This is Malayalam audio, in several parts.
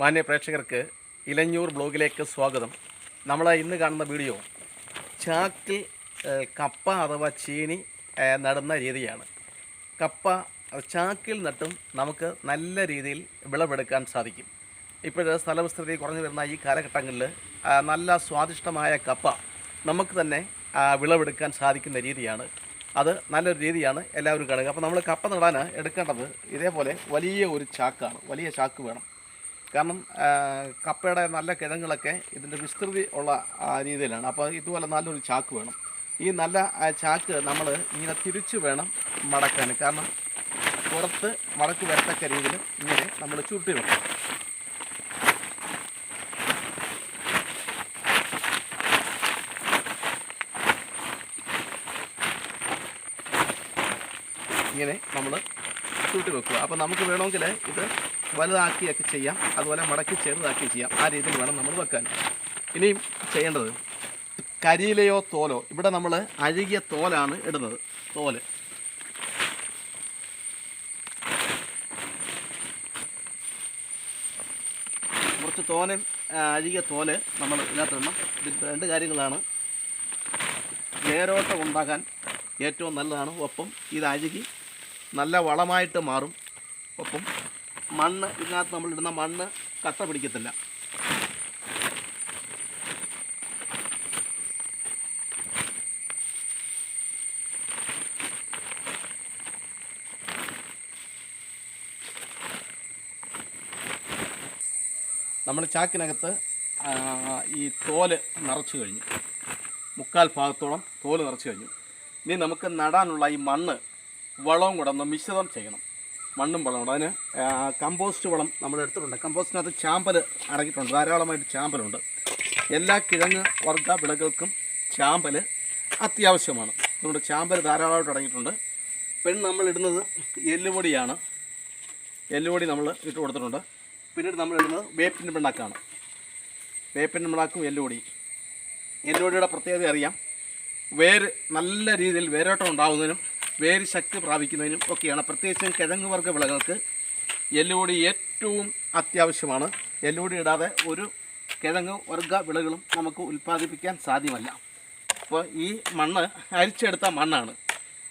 മാന്യ പ്രേക്ഷകർക്ക് ഇലഞ്ഞൂർ ബ്ലോഗിലേക്ക് സ്വാഗതം. നമ്മൾ ഇന്ന് കാണുന്ന വീഡിയോ ചാക്കിൽ കപ്പ അഥവാ ചീനി നടുന്ന രീതിയാണ്. കപ്പ ചാക്കിൽ നട്ടും നമുക്ക് നല്ല രീതിയിൽ വിളവെടുക്കാൻ സാധിക്കും. ഇപ്പോഴത്തെ സ്ഥലവിസ്തൃതി കുറഞ്ഞു വരുന്ന ഈ കാലഘട്ടങ്ങളിൽ നല്ല സ്വാദിഷ്ടമായ കപ്പ നമുക്ക് തന്നെ വിളവെടുക്കാൻ സാധിക്കുന്ന രീതിയാണ്. അത് നല്ലൊരു രീതിയാണ് എല്ലാവരും കാണുക. അപ്പോൾ നമ്മൾ കപ്പ നടാൻ എടുക്കേണ്ടത്. ഇതേപോലെ വലിയ ഒരു ചാക്കാണ്. വലിയ ചാക്ക് വേണം. കാരണം കപ്പയുടെ നല്ല കിഴങ്ങുകളൊക്കെ ഇതിന്റെ വിസ്തൃതി ഉള്ള രീതിയിലാണ്. അപ്പോൾ ഇതുപോലെ നല്ലൊരു ചാക്ക് വേണം. ഈ നല്ല ചാക്ക് നമ്മൾ ഇങ്ങനെ തിരിച്ച് വേണം മടക്കാൻ കാരണം പുറത്ത് മടക്ക് വരത്തക്ക രീതിയിൽ ഇങ്ങനെ നമ്മൾ ചുരുട്ടി വെക്കണം. ഇങ്ങനെ നമ്മൾ ചൂട്ടി വെക്കുക. അപ്പോൾ നമുക്ക് വേണമെങ്കിൽ ഇത് വലുതാക്കിയൊക്കെ ചെയ്യാം. അതുപോലെ മടക്കി ചെറുതാക്കി ചെയ്യാം. ആ രീതിയിൽ വേണം നമ്മൾ വെക്കാൻ. ഇനിയും ചെയ്യേണ്ടത് കരിയിലയോ തോലോ? ഇവിടെ നമ്മൾ അഴുകിയ തോലാണ് ഇടുന്നത്. തോൽ. കുറച്ച് തോനും അഴുകിയ തോൽ നമ്മൾ ഇതിനകത്തിടണം രണ്ട് കാര്യങ്ങളാണ്. വേരോട്ടം ഉണ്ടാക്കാൻ ഏറ്റവും നല്ലതാണ്. ഒപ്പം ഇത് അഴുകി നല്ല വളമായിട്ട് മാറും. ഒപ്പം മണ്ണ് ഇതിനകത്ത് നമ്മൾ ഇടുന്ന മണ്ണ് കട്ട പിടിക്കത്തില്ല. നമ്മൾ ചാക്കിനകത്ത് ഈ തോൽ നിറച്ചു കഴിഞ്ഞു. മുക്കാൽ ഭാഗത്തോളം തോൽ നിറച്ചു കഴിഞ്ഞു. ഇനി നമുക്ക് നടാനുള്ള ഈ മണ്ണ് വളവും കൂടെ ഒന്ന് മിശ്രിതം ചെയ്യണം. മണ്ണും വളവും കൂടെ അതിന് കമ്പോസ്റ്റ് വളം നമ്മൾ എടുത്തിട്ടുണ്ട്. കമ്പോസ്റ്റിനകത്ത് ചാമ്പൽ അടങ്ങിയിട്ടുണ്ട്. ധാരാളമായിട്ട് ചാമ്പലുണ്ട്. എല്ലാ കിഴങ്ങ് വർഗ വിളകൾക്കും ചാമ്പൽ അത്യാവശ്യമാണ്. അതുകൊണ്ട് ചാമ്പൽ ധാരാളമായിട്ട് അടങ്ങിയിട്ടുണ്ട്. പിന്നെ നമ്മൾ ഇടുന്നത് എല്ലുപൊടിയാണ്. എല്ലുപൊടി നമ്മൾ ഇട്ട് കൊടുത്തിട്ടുണ്ട്. പിന്നീട് നമ്മൾ ഇടുന്നത് വേപ്പിന്റെ പിണ്ണാക്കാണ്. വേപ്പിന്റെ പിണ്ണാക്കും എല്ലുപൊടി. എല്ലുപൊടിയുടെ പ്രത്യേകത അറിയാം. വേര് നല്ല രീതിയിൽ വേരോട്ടം ഉണ്ടാകുന്നതിനും വേര് ശക്തി പ്രാപിക്കുന്നതിനും ഒക്കെയാണ്. പ്രത്യേകിച്ചും കിഴങ്ങ് വർഗ വിളകൾക്ക് എല്ലുപൊടി ഏറ്റവും അത്യാവശ്യമാണ്. എല്ലുപൊടി ഇടാതെ ഒരു കിഴങ്ങ് വർഗ വിളകളും നമുക്ക് ഉൽപ്പാദിപ്പിക്കാൻ സാധ്യമല്ല. അപ്പോൾ ഈ മണ്ണ് അരിച്ചെടുത്ത മണ്ണാണ്.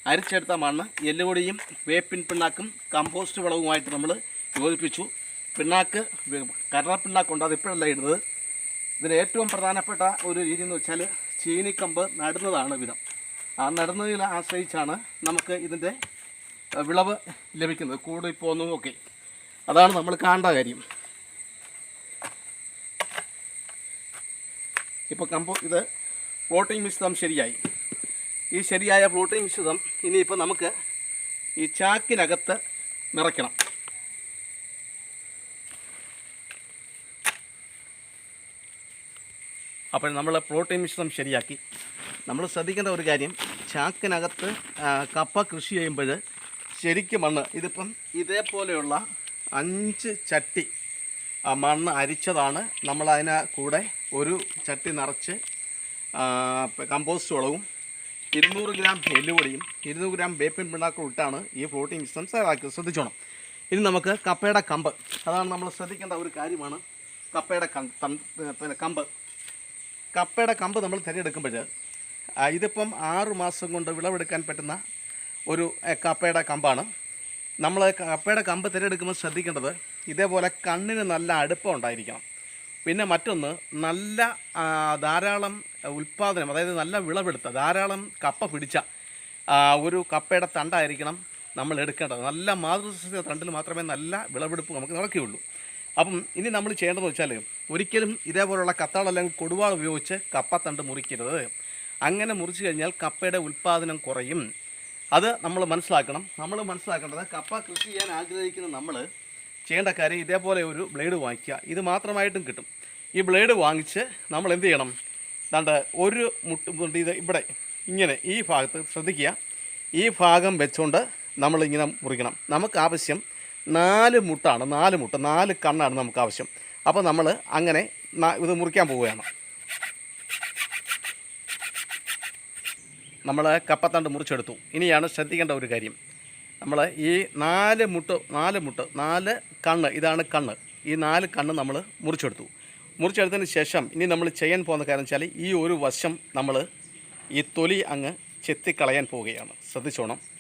അരിച്ചെടുത്ത മണ്ണ് എല്ലുപൊടിയും വേപ്പിൻ പിണ്ണാക്കും കമ്പോസ്റ്റ് വളവുമായിട്ട് നമ്മൾ യോജിപ്പിച്ചു. പിണ്ണാക്ക് വെ- കരണപ്പിണ്ണാക്കുണ്ട് അത് ഇപ്പോഴല്ല ഇടുന്നത്. ഇതിന് ഏറ്റവും പ്രധാനപ്പെട്ട ഒരു രീതി എന്ന് വെച്ചാൽ ചീനിക്കമ്പ് നടുന്നതാണ് വിധം. നടുന്നതിനെ ആശ്രയിച്ചാണ് നമുക്ക് ഇതിന്റെ വിളവ് ലഭിക്കുന്നത്. കൂടി പോകുന്നതും ഒക്കെ അതാണ് നമ്മൾ കാണേണ്ട കാര്യം. ഇപ്പോൾ കമ്പോ ഇത് ഫ്ലോട്ടിംഗ് മിശ്രിതം ശരിയായി. ഈ ശരിയായ ഫ്ലോട്ടിംഗ് മിശ്രിതം ഇനിയിപ്പോൾ നമുക്ക് ഈ ചാക്കിനകത്ത് നിറയ്ക്കണം. അപ്പോൾ നമ്മൾ പ്രോട്ടീൻ മിശ്രണം ശരിയാക്കി. നമ്മൾ ശ്രദ്ധിക്കേണ്ട ഒരു കാര്യം ചാക്കിനകത്ത് കപ്പ കൃഷി ചെയ്യുമ്പോൾ ശരിക്കും മണ്ണ് ഇതിപ്പം ഇതേപോലെയുള്ള അഞ്ച് ചട്ടി മണ്ണ് അരിച്ചതാണ്. നമ്മൾ അതിന് കൂടെ ഒരു ചട്ടി നിറച്ച് കമ്പോസ്റ്റ് വളവും ഇരുന്നൂറ് ഗ്രാം എല്ലുപൊടിയും ഇരുന്നൂറ് ഗ്രാം വേപ്പിൻ പിണ്ണാക്കും ഇട്ടാണ് ഈ പ്രോട്ടീൻ മിശ്രം തയ്യാറാക്കി ശ്രദ്ധിച്ചോണം. ഇനി നമുക്ക് കപ്പയുടെ കമ്പ്. അതാണ് നമ്മൾ ശ്രദ്ധിക്കേണ്ട ഒരു കാര്യമാണ് കപ്പയുടെ കമ്പ്. കപ്പയുടെ കമ്പ് നമ്മൾ തിരഞ്ഞെടുക്കുമ്പോൾ ഇതിപ്പം ആറു മാസം കൊണ്ട് വിളവെടുക്കാൻ പറ്റുന്ന ഒരു കപ്പയുടെ കമ്പാണ്. നമ്മൾ കപ്പയുടെ കമ്പ് തിരഞ്ഞെടുക്കുമ്പോൾ ശ്രദ്ധിക്കേണ്ടത് ഇതേപോലെ കണ്ണിന് നല്ല അടുപ്പം ഉണ്ടായിരിക്കണം. പിന്നെ മറ്റൊന്ന് നല്ല ധാരാളം ഉൽപ്പാദനം അതായത് നല്ല വിളവെടുത്ത ധാരാളം കപ്പ പിടിച്ച ഒരു കപ്പയുടെ തണ്ടായിരിക്കണം നമ്മൾ എടുക്കേണ്ടത്. നല്ല മാതൃസസ്യ തണ്ടിൽ മാത്രമേ നല്ല വിളവെടുപ്പ് നമുക്ക് നടക്കുകയുള്ളൂ. അപ്പം ഇനി നമ്മൾ ചെയ്യേണ്ടതെന്ന് വെച്ചാൽ ഒരിക്കലും ഇതേപോലുള്ള കത്താൾ അല്ലെങ്കിൽ കൊടുവാൾ ഉപയോഗിച്ച് കപ്പത്തണ്ട് മുറിക്കരുത്. അങ്ങനെ മുറിച്ച് കഴിഞ്ഞാൽ കപ്പയുടെ ഉൽപ്പാദനം കുറയും. അത് നമ്മൾ മനസ്സിലാക്കണം. നമ്മൾ മനസ്സിലാക്കേണ്ടത് കപ്പ കൃഷി ചെയ്യാൻ ആഗ്രഹിക്കുന്ന നമ്മൾ ചെയ്യേണ്ട കാര്യം ഇതേപോലെ ഒരു ബ്ലേഡ് വാങ്ങിക്കുക. ഇത് മാത്രമായിട്ടും കിട്ടും. ഈ ബ്ലേഡ് വാങ്ങിച്ച് നമ്മൾ എന്ത് ചെയ്യണം? ദാണ്ട് ഒരു മുട്ട് ഇത് ഇവിടെ ഇങ്ങനെ ഈ ഭാഗത്ത് ശ്രദ്ധിക്കുക. ഈ ഭാഗം വെച്ചുകൊണ്ട് നമ്മളിങ്ങനെ മുറിക്കണം. നമുക്ക് ആവശ്യം നാല് മുട്ടാണ് നാല് മുട്ട നാല് കണ്ണാണ് നമുക്ക് ആവശ്യം അപ്പോൾ നമ്മൾ അങ്ങനെ ഇത് മുറിക്കാൻ പോവുകയാണ്. നമ്മൾ കപ്പത്തണ്ട് മുറിച്ചെടുത്തു. ഇനിയാണ് ശ്രദ്ധിക്കേണ്ട ഒരു കാര്യം. നമ്മൾ ഈ നാല് മുട്ട് നാല് മുട്ട് നാല് കണ്ണ് ഇതാണ് കണ്ണ്. ഈ നാല് കണ്ണ് നമ്മൾ മുറിച്ചെടുത്തു. മുറിച്ചെടുത്തതിന് ശേഷം ഇനി നമ്മൾ ചെയ്യാൻ പോകുന്ന കാര്യം വെച്ചാൽ ഈ ഒരു വശം നമ്മൾ ഈ തൊലി അങ്ങ് ചെത്തിക്കളയാൻ പോവുകയാണ്. ശ്രദ്ധിച്ചോണം.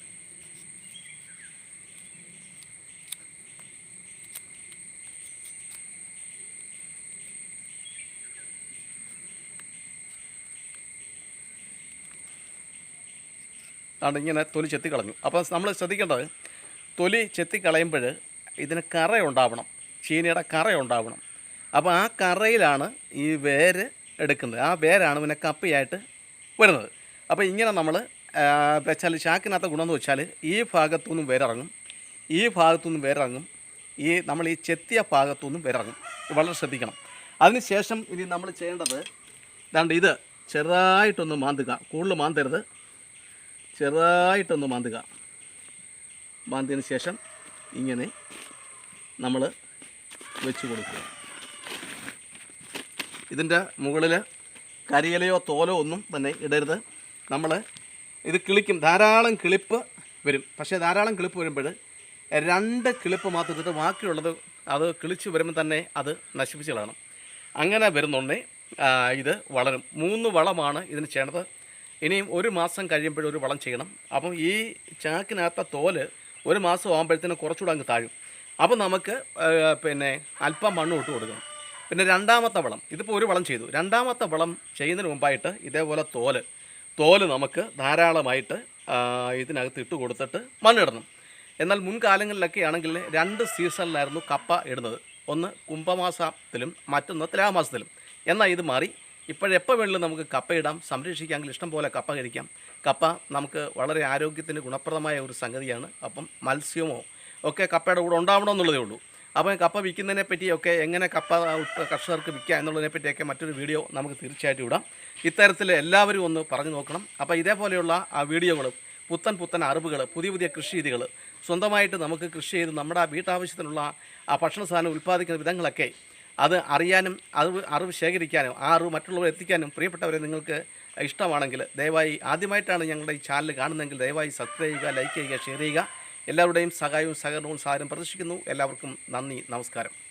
അതുകൊണ്ട് ഇങ്ങനെ തൊലി ചെത്തിക്കളഞ്ഞു. അപ്പോൾ നമ്മൾ ശ്രദ്ധിക്കേണ്ടത് തൊലി ചെത്തിക്കളയുമ്പോൾ ഇതിന് കറ ഉണ്ടാവണം ചീനിയുടെ കറ ഉണ്ടാവണം അപ്പോൾ ആ കറയിലാണ് ഈ വേര് എടുക്കുന്നത്. ആ വേരാണ് പിന്നെ കപ്പിയായിട്ട് വരുന്നത്. അപ്പോൾ ഇങ്ങനെ നമ്മൾ വെച്ചാൽ ചാക്കിനകത്ത ഗുണമെന്ന് വെച്ചാൽ ഈ ഭാഗത്തുനിന്നും വേരിറങ്ങും. ഈ ഭാഗത്തുനിന്നും വേരിറങ്ങും. ഈ നമ്മൾ ഈ ചെത്തിയ ഭാഗത്തുനിന്നും വേരിറങ്ങും. വളരെ ശ്രദ്ധിക്കണം. അതിനുശേഷം ഇനി നമ്മൾ ചെയ്യേണ്ടത് ഇതാണ്ട് ഇത് ചെറുതായിട്ടൊന്ന് മാന്തുക. കൂടുതൽ മാന്തരുത്. ചെറുതായിട്ടൊന്ന് മാന്തുക. മാന്തിയതിന് ശേഷം ഇങ്ങനെ നമ്മൾ വെച്ച് കൊടുക്കുക. ഇതിന്റെ മുകളിൽ കരിയിലയോ തോലോ ഒന്നും തന്നെ ഇടരുത്. നമ്മൾ ഇത് കിളിക്കും. ധാരാളം കിളിപ്പ് വരും. പക്ഷേ ധാരാളം കിളിപ്പ് വരുമ്പോൾ രണ്ട് കിളിപ്പ് മാത്രം ഇട്ടിട്ട് ബാക്കിയുള്ളത് അത് കിളിച്ച് വരുമ്പോൾ തന്നെ അത് നശിപ്പിച്ച് കളയണം. അങ്ങനെ വരുന്നുണ്ടെങ്കിൽ ഇത് വളരും. മൂന്ന് വളമാണ് ഇതിന് ചെയ്യേണ്ടത്. ഇനിയും ഒരു മാസം കഴിയുമ്പോഴും ഒരു വളം ചെയ്യണം. അപ്പം ഈ ചാക്കിനകത്ത തോൽ ഒരു മാസം ആകുമ്പോഴത്തേനും കുറച്ചുകൂടെ അങ്ങ് താഴും. അപ്പം നമുക്ക് പിന്നെ അല്പം മണ്ണ് ഇട്ട് കൊടുക്കണം. പിന്നെ രണ്ടാമത്തെ വളം ഇതിപ്പോൾ ഒരു വളം ചെയ്തു. രണ്ടാമത്തെ വളം ചെയ്യുന്നതിന് മുമ്പായിട്ട് ഇതേപോലെ തോൽ തോൽ നമുക്ക് ധാരാളമായിട്ട് ഇതിനകത്ത് ഇട്ട് കൊടുത്തിട്ട് മണ്ണിടണം. എന്നാൽ മുൻകാലങ്ങളിലൊക്കെ ആണെങ്കിൽ രണ്ട് സീസണിലായിരുന്നു കപ്പ ഇടുന്നത്. ഒന്ന് കുംഭമാസത്തിലും മറ്റൊന്ന് തുലാമാസത്തിലും എന്നാൽ ഇത് മാറി ഇപ്പോഴെപ്പോൾ വേണമെങ്കിലും നമുക്ക് കപ്പ ഇടാം. സംരക്ഷിക്കാമെങ്കിൽ ഇഷ്ടം പോലെ കപ്പ കഴിക്കാം. കപ്പ നമുക്ക് വളരെ ആരോഗ്യത്തിന് ഗുണപ്രദമായ ഒരു സംഗതിയാണ്. അപ്പം മത്സ്യമോ ഒക്കെ കപ്പയുടെ കൂടെ ഉണ്ടാവണമെന്നുള്ളതേ ഉള്ളൂ. അപ്പോൾ കപ്പ വിൽക്കുന്നതിനെ പറ്റിയൊക്കെ എങ്ങനെ കപ്പ കർഷകർക്ക് വിൽക്കാം എന്നുള്ളതിനെ പറ്റിയൊക്കെ മറ്റൊരു വീഡിയോ നമുക്ക് തീർച്ചയായിട്ടും ഇടാം. ഇത്തരത്തിൽ എല്ലാവരും ഒന്ന് പറഞ്ഞു നോക്കണം. അപ്പോൾ ഇതേപോലെയുള്ള ആ വീഡിയോകളും പുത്തൻ പുത്തൻ അറിവുകൾ പുതിയ പുതിയ കൃഷി രീതികൾ സ്വന്തമായിട്ട് നമുക്ക് കൃഷി ചെയ്ത് നമ്മുടെ വീട്ടാവശ്യത്തിനുള്ള ആ ഭക്ഷണ സാധനം ഉൽപ്പാദിക്കുന്ന വിധങ്ങളൊക്കെ അത് അറിയാനും അത് അറിവ് ശേഖരിക്കാനും ആ അറിവ് മറ്റുള്ളവരെ എത്തിക്കാനും പ്രിയപ്പെട്ടവരെ നിങ്ങൾക്ക് ഇഷ്ടമാണെങ്കിൽ ദയവായി ആദ്യമായിട്ടാണ് ഞങ്ങളുടെ ഈ ചാനൽ കാണുന്നതെങ്കിൽ ദയവായി സബ്സ്ക്രൈബ് ചെയ്യുക ലൈക്ക് ചെയ്യുക ഷെയർ ചെയ്യുക. എല്ലാവരുടെയും സഹായവും സഹകരണവും സഹായം പ്രതീക്ഷിക്കുന്നു. എല്ലാവർക്കും നന്ദി നമസ്കാരം.